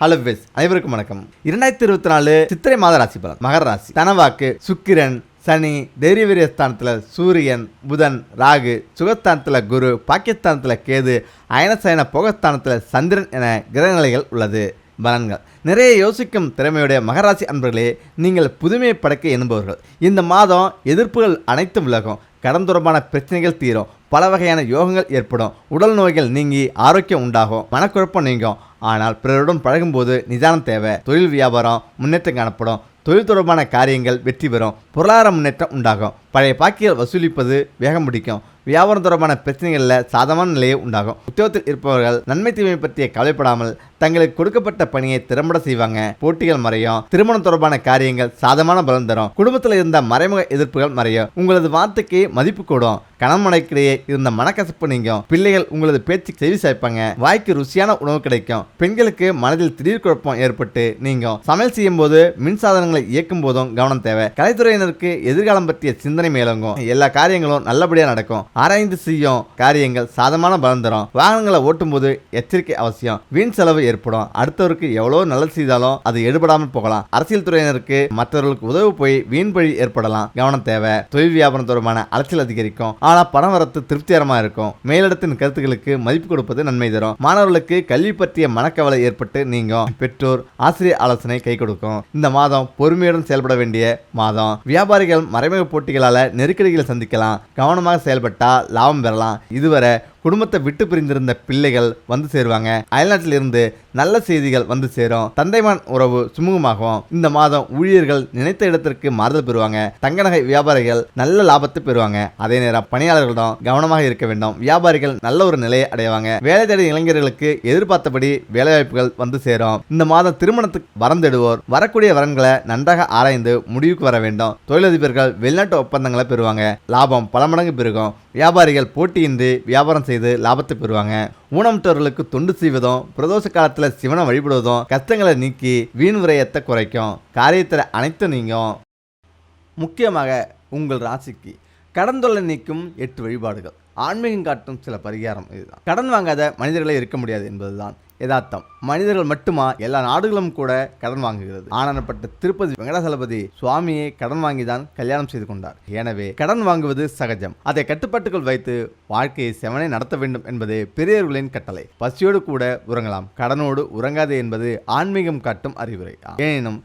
Hello base அனைவருக்கும் வணக்கம். இரண்டாயிரத்தி இருபத்தி நாலு சித்திரை மாத ராசி பலன். மகர ராசி. தனவாக்கு சுக்கிரன் சனி தைரியவீரிய ஸ்தானத்தில் சூரியன் புதன் ராகு சுகஸ்தானத்தில் குரு பாகிஸ்தானத்தில் கேது அயனசயன புகஸ்தானத்தில் சந்திரன் என கிரகநிலைகள் உள்ளது. பலன்கள் நிறைய யோசிக்கும் திறமையுடைய மகராசி அன்பர்களே நீங்கள் புதுமையை படைக்க எண்ணுபவர்கள். இந்த மாதம் எதிர்ப்புகள் அனைத்தும் விலகும். கடன் தொடர்பான பிரச்சனைகள் தீரும். பல வகையான யோகங்கள் ஏற்படும். உடல் நோய்கள் நீங்கி ஆரோக்கியம் உண்டாகும். மனக்குழப்பம் நீங்கும். ஆனால் பிறருடன் பழகும்போது நிதானம் தேவை. தொழில் வியாபாரம் முன்னேற்றம் காணப்படும். தொழில் தொடர்பான காரியங்கள் வெற்றி பெறும். பொருளாதார முன்னேற்றம் உண்டாகும். பழைய பாக்கிகள் வசூலிப்பது வேகம் பிடிக்கும். வியாபாரம் தொடர்பான பிரச்சனைகளில் சாதமான நிலையை உண்டாகும். உத்தியோகத்தில் இருப்பவர்கள் நன்மை தீமை பற்றிய கவலைப்படாமல் தங்களுக்கு கொடுக்கப்பட்ட பணியை திறம்பட செய்வாங்க. போட்டிகள் மறையும். திருமணம் தொடர்பான காரியங்கள் சாதமான பலன் தரும். குடும்பத்தில் இருந்த மறைமுக எதிர்ப்புகள் மறையும். உங்களது வார்த்தைக்கு மதிப்பு கூடும். கணமனைக்கிடையே இருந்த மனக்கசப்பு நீங்கும். பிள்ளைகள் உங்களது பேச்சு செவி சேர்ப்பாங்க வாய்க்கு ருசியான உணவு கிடைக்கும். பெண்களுக்கு மனதில் திடீர் குழப்பம் ஏற்பட்டு நீங்கும். சமையல் செய்யும் போது மின் சாதனங்களை இயக்கும் போதும் கவனம் தேவை. கலைத்துறையினருக்கு எதிர்காலம் பற்றிய சிந்தனை மேலோங்கும். எல்லா காரியங்களும் நல்லபடியாக நடக்கும். ஆராய்ந்து செய்யும் காரியங்கள் சாதமான பலன் தரும். வாகனங்களை ஓட்டும் போது எச்சரிக்கை அவசியம். வீண் செலவு ஏற்படும். அடுத்தவருக்கு எவ்வளவு நல்லது செய்தாலும் அது எடுபடாமல் போகலாம். அரசியல் துறையினருக்கு மற்றவர்களுக்கு உதவு போய் வீண் பழி ஏற்படலாம். கவனம் தேவை. தொழில் வியாபாரம் தொடர்பான அலைச்சல் அதிகரிக்கும். ஆனால் பணம் வரத்து திருப்திகரமாக இருக்கும். மேலிடத்தின் கருத்துக்களுக்கு மதிப்பு கொடுப்பது நன்மை தரும். மாணவர்களுக்கு கல்வி பற்றிய மனக்கவலை ஏற்பட்டு நீங்கும். பெற்றோர் ஆசிரியர் ஆலோசனை கை கொடுக்கும். இந்த மாதம் பொறுமையுடன் செயல்பட வேண்டிய மாதம். வியாபாரிகள் மறைமுக போட்டிகளால் நெருக்கடிகளை சந்திக்கலாம். கவனமாக செயல்பட்டால் லாபம் பெறலாம். இதுவரை குடும்பத்தை விட்டு பிரிந்திருந்த பிள்ளைகள் வந்து சேருவாங்க. அயல்நாட்டில் இருந்து நல்ல செய்திகள் வந்து சேரும். தந்தைமான் உறவு சுமூகமாகும். இந்த மாதம் ஊழியர்கள் நினைத்த இடத்திற்கு மாறுதல் பெறுவாங்க. தங்க நகை வியாபாரிகள் நல்ல லாபத்தை பெறுவாங்க. அதே நேரம் பணியாளர்களிடம் கவனமாக இருக்க வேண்டும். வியாபாரிகள் நல்ல ஒரு நிலையை அடைவாங்க. வேலை தேடும் இளைஞர்களுக்கு எதிர்பார்த்தபடி வேலைவாய்ப்புகள் வந்து சேரும். இந்த மாதம் திருமணத்துக்கு வரந்தெடுவோர் வரக்கூடிய வரன்களை நன்றாக ஆராய்ந்து முடிவுக்கு வர வேண்டும். தொழிலதிபர்கள் வெளிநாட்டு ஒப்பந்தங்களை பெறுவாங்க. லாபம் பல மடங்கு பெருகும். வியாபாரிகள் போட்டியின்றி வியாபாரம் செய்து லாபத்தை பெறுவாங்க. ஊனமுற்றவர்களுக்கு தொண்டு செய்வதும் பிரதோஷ காலத்தில் சிவனை வழிபடுவதும் கஷ்டங்களை நீக்கி வீண் விரயத்தை குறைக்கும். காரியத்தில் அனைத்தும் நீங்கும். முக்கியமாக உங்கள் ராசிக்கு கடந்துள்ள நீக்கும் எட்டு வழிபாடுகள். ஆன்மீகம் காட்டும் சில பரிகாரம் இதுதான். கடன் வாங்காத மனிதர்களே இருக்க முடியாது என்பதுதான் யதார்த்தம். மனிதர்கள் மட்டுமா எல்லா நாடுகளும் கூட கடன் வாங்குகிறது? ஆனப்பட்ட திருப்பதி வெங்கடாசலபதி சுவாமியை கடன் வாங்கிதான் கல்யாணம் செய்து கொண்டார். எனவே கடன் வாங்குவது சகஜம். அதை கட்டுப்பாட்டுக்குள் வைத்து வாழ்க்கையை செவனை நடத்த வேண்டும் என்பது பெரியவர்களின் கட்டளை. பசியோடு கூட உறங்கலாம். கடனோடு உறங்காதே என்பது ஆன்மீகம் காட்டும் அறிவுரை. எனினும்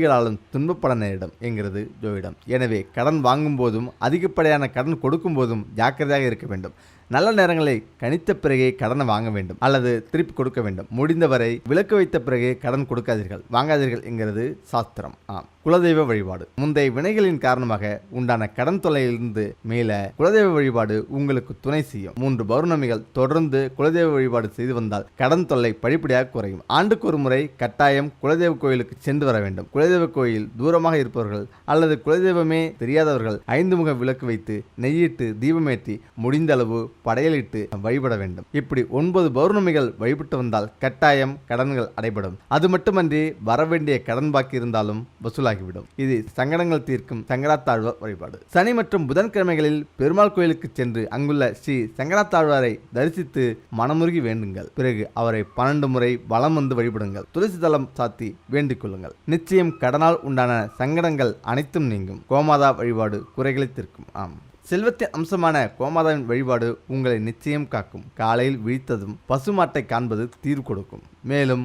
நோய்களாலும் துன்பப்பட நேரிடும் என்கிறது ஜோதிடம் எனவே கடன் வாங்கும் போதும் அதிகப்படியான கடன் கொடுக்கும் போதும் ஜாக்கிரதையாக இருக்க வேண்டும். நல்ல நேரங்களை கணித்த பிறகே கடனை வாங்க வேண்டும் அல்லது திருப்பி கொடுக்க வேண்டும். முடிந்தவரை விலக்கு வைத்த பிறகே கடன் கொடுக்காதீர்கள். வாங்காதீர்கள் என்கிறது சாஸ்திரம். ஆம். குலதெய்வ வழிபாடு. முந்தைய வினைகளின் காரணமாக உண்டான கடன் தொல்லையிலிருந்து மேல குலதெய்வ வழிபாடு உங்களுக்கு துணை செய்யும். மூன்று பௌர்ணமிகள் தொடர்ந்து குலதெய்வ வழிபாடு செய்து வந்தால் கடன் தொல்லை படிப்படியாக குறையும். ஆண்டுக்கு ஒரு முறை கட்டாயம் குலதெய்வ கோயிலுக்கு சென்று வர வேண்டும். குலதெய்வ கோயில் தூரமாக இருப்பவர்கள் அல்லது குலதெய்வமே தெரியாதவர்கள் ஐந்து முக விளக்கு வைத்து நெய்யிட்டு தீபமேற்றி முடிந்த அளவு படையலிட்டு வழிபட வேண்டும். இப்படி ஒன்பது பௌர்ணமிகள் வழிபட்டு வந்தால் கட்டாயம் கடன்கள் அடைபடும். அது மட்டுமன்றி வரவேண்டிய கடன் பாக்கி இருந்தாலும் வசூலாகிவிடும். இது சங்கடங்கள் தீர்க்கும் சங்கராத்தாழ்வார் வழிபாடு. சனி மற்றும் புதன்கிழமைகளில் பெருமாள் கோயிலுக்கு சென்று அங்குள்ள ஸ்ரீ சங்கராத்தாழ்வாரை தரிசித்து மனமுருகி வேண்டுங்கள். பிறகு அவரை பன்னெண்டு முறை வலம் வந்து வழிபடுங்கள். துளசி தளம் சாத்தி வேண்டிக் கொள்ளுங்கள். நிச்சயம் கடனால் உண்டான சங்கடங்கள் அனைத்தும் நீங்கும். கோமாதா வழிபாடு குறைகளை தீர்க்கும். ஆம். செல்வத்தின் அம்சமான கோமாதாவின் வழிபாடு உங்களை நிச்சயம் காக்கும். காலையில் விழித்ததும் பசுமாட்டை காண்பது தீர்வு கொடுக்கும். மேலும்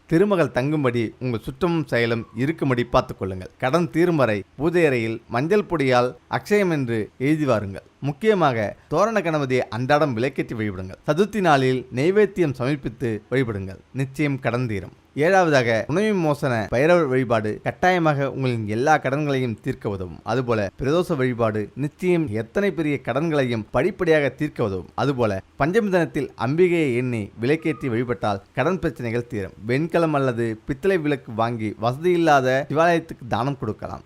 திருமகள் தங்கும்படி உங்கள் சுற்றமும் செயலும் இருக்கும்படி பார்த்துக்கொள்ளுங்கள். கடன் தீரும் வரை பூஜை அறையில் மஞ்சள் பொடியால் அக்ஷயம் என்று எழுதி வாருங்கள். முக்கியமாக தோரண கணபதி அன்றாடம் விலைக்கேற்றி வழிபடுங்கள். சதுர்த்தி நாளில் நெய்வேத்தியம் சமர்ப்பித்து வழிபடுங்கள். நிச்சயம் கடன் தீரும். ஏழாவதாக உணவு மோசன பைரவர் வழிபாடு கட்டாயமாக உங்களின் எல்லா கடன்களையும் தீர்க்க உதவும். அதுபோல பிரதோஷ வழிபாடு நிச்சயம் எத்தனை பெரிய கடன்களையும் படிப்படியாக தீர்க்க உதவும். அதுபோல பஞ்சமி தினத்தில் அம்பிகையை எண்ணி விலைக்கேற்றி வழிபட்டால் கடன் பிரச்சனைகள் தீரும். வெண்கலம் அல்லது பித்தளை விளக்கு வாங்கி வசதியில்லாத சிவாலயத்துக்கு தானம் கொடுக்கலாம்.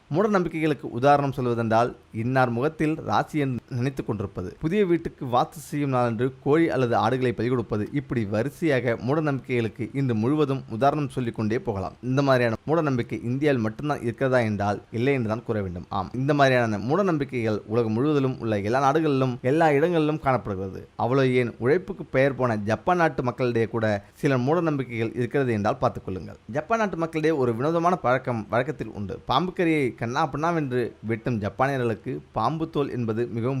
மூட நம்பிக்கைகளுக்கு உதாரணம் சொல்வதென்றால் இன்னார் முகத்தில் ராசி என்று நினைத்து கொண்டிருப்பது. புதிய வீட்டுக்கு வாத்து செய்யும் நாளன்று கோழி அல்லது ஆடுகளை பறிகொடுப்பது இப்படி வரிசையாக மூட நம்பிக்கைகளுக்கு இன்று முழுவதும் உதாரணம் சொல்லிக் கொண்டே போகலாம். இந்த மாதிரியான மூட நம்பிக்கை இந்தியாவில் மட்டும்தான் இருக்கிறதா என்றால் இல்லை என்று தான் கூற வேண்டும். ஆம். இந்த மாதிரியான மூட நம்பிக்கைகள் உலகம் முழுவதிலும் உள்ள எல்லா நாடுகளிலும் எல்லா இடங்களிலும் காணப்படுகிறது. அவ்வளவு ஏன் உழைப்புக்கு பெயர் போன ஜப்பான் நாட்டு மக்களிடையே கூட சில மூட நம்பிக்கைகள் இருக்கிறது என்றால் பார்த்துக் கொள்ளுங்கள். ஜப்பான் நாட்டு மக்களிடையே ஒரு வினோதமான பழக்கம் வழக்கத்தில் உண்டு. பாம்பு கறியை கண்ணா வென்று வெட்டும் ஜப்பானியர்களுக்கு பாம்பு தோல் என்பது மிகவும்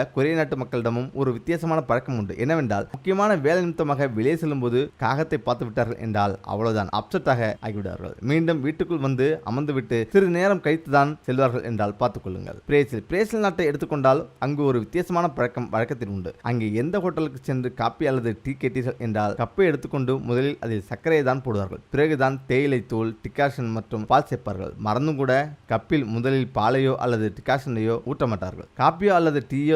கொரிய நாட்டு மக்களிடமும் ஒரு வித்தியாசமான பழக்கம் உண்டு. என்னவென்றால் முக்கியமான வேலை நிமித்தமாக வெளியே செல்லும்போது காகத்தை பார்த்து விட்டார்கள் என்றால் அவ்வளவுதான் அப்செட்டாக ஆகிவிடுவார்கள். மீண்டும் வீட்டுக்குள் வந்து அமர்ந்துவிட்டு சிறிது நேரம் கழித்துதான் செல்வார்கள் என்றால் பார்த்துக் கொள்ளுங்கள். பிரேசில். பிரேசில் நாட்டை எடுத்துக்கொண்டால் அங்கு ஒரு வித்தியாசமான பழக்கம் வழக்கத்தில் உண்டு. அங்கே எந்த ஹோட்டலுக்கு சென்று காப்பி அல்லது டீ கேட்டீர்கள் என்றால் கப்பை எடுத்துக்கொண்டு முதலில் அதில் சர்க்கரையை தான் போடுவார்கள். பிறகுதான் தேயிலை தூள் டிகாஷன் மற்றும் பால் சேர்ப்பார்கள். மறந்தும் கூட கப்பில் முதலில் பாலையோ அல்லது டிகாஷனையோ ஊட்ட மாட்டார்கள் காப்பியோ அல்லது டீயோ